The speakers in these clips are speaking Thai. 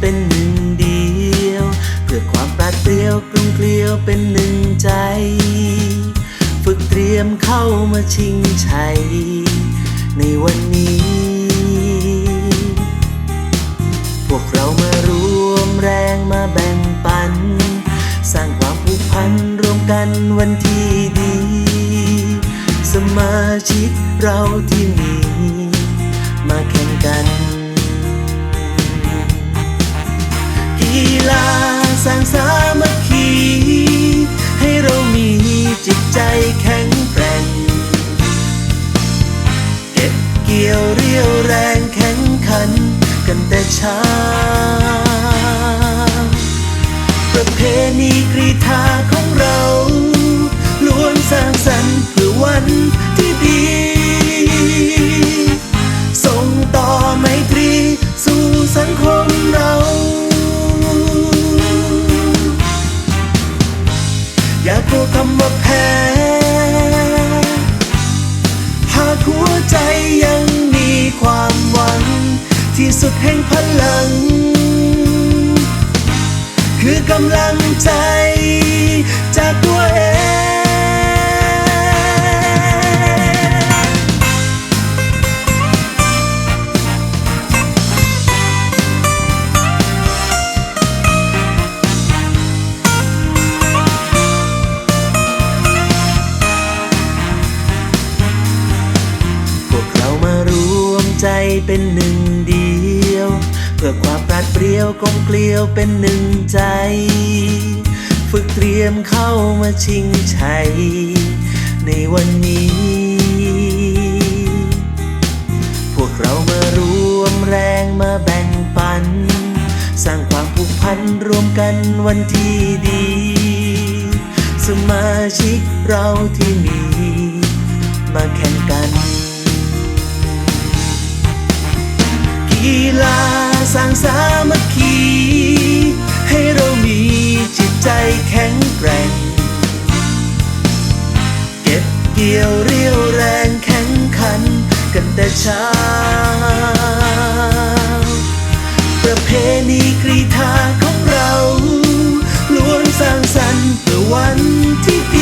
เป็นหนึ่งเดียว เพื่อความปราดเปรียวกลมเกลียวเป็นหนึ่งใจ ฝึกเตรียมเข้ามาชิงชัยในวันนี้ พวกเรามารวมแรงมาแบ่งปัน สร้างความผูกพันรวมกันวันที่ดี สมาชิกเราที่มี รียวแรงแข็งขันกันแต่เช้า ประเพณีกรีธาของเรา ล้วนสร้างสรรค์เพื่อวันที่ดี ที่สุดแห่งพลัง คือกำลังใจจากตัวเองพวกเรามารวมใจเป็นหนึ่งเดียว พื่อความปราดเปรียวกลมเกลียวเป็นหนึ่งใจ ฝึกเตรียมเข้ามาชิงชัยในวันนี้ พวกเรามารวมแรงมาแบ่งปัน สร้างความผูกพันรวมกันวันที่ดี สมาชิกเราที่มี มาแข่ง สร้างสามัคคี ให้เรามีจิตใจแข็งแกร่ง เก็บเกี่ยวเรียวแรงแข็งขันกันแต่เช้า ประเพณีกรีธาของเรา ล้วนสร้างสรรค์เพื่อวันที่ดี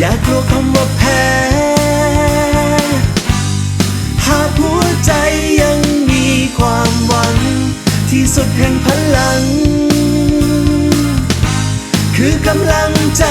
อย่ากลัวคำว่าแพ้ หากหัวใจยังมีความหวัง ที่สุดแห่งพลัง คือกำลังใจ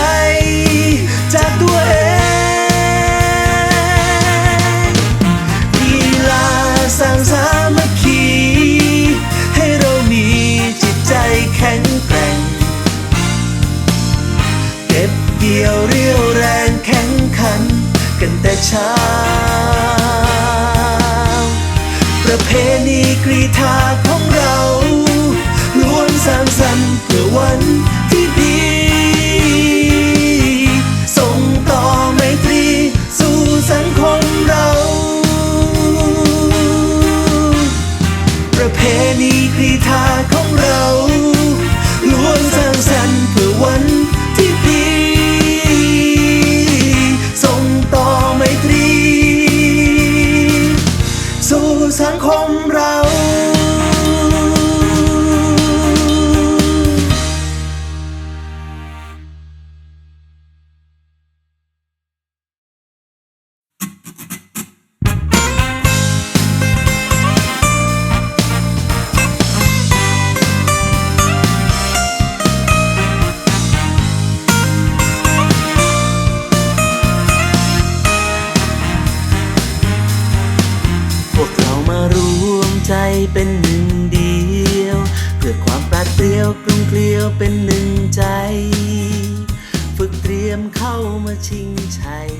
กันแต่เช้า ประเพณีกรีธาของเราล้วนสร้างสรรค์เพื่อวัน สู่ เป็นหนึ่งเดียว เพื่อความปราดเปรียวกลมเกลียวเป็นหนึ่งใจ ฝึกเตรียมเข้ามาชิงชัย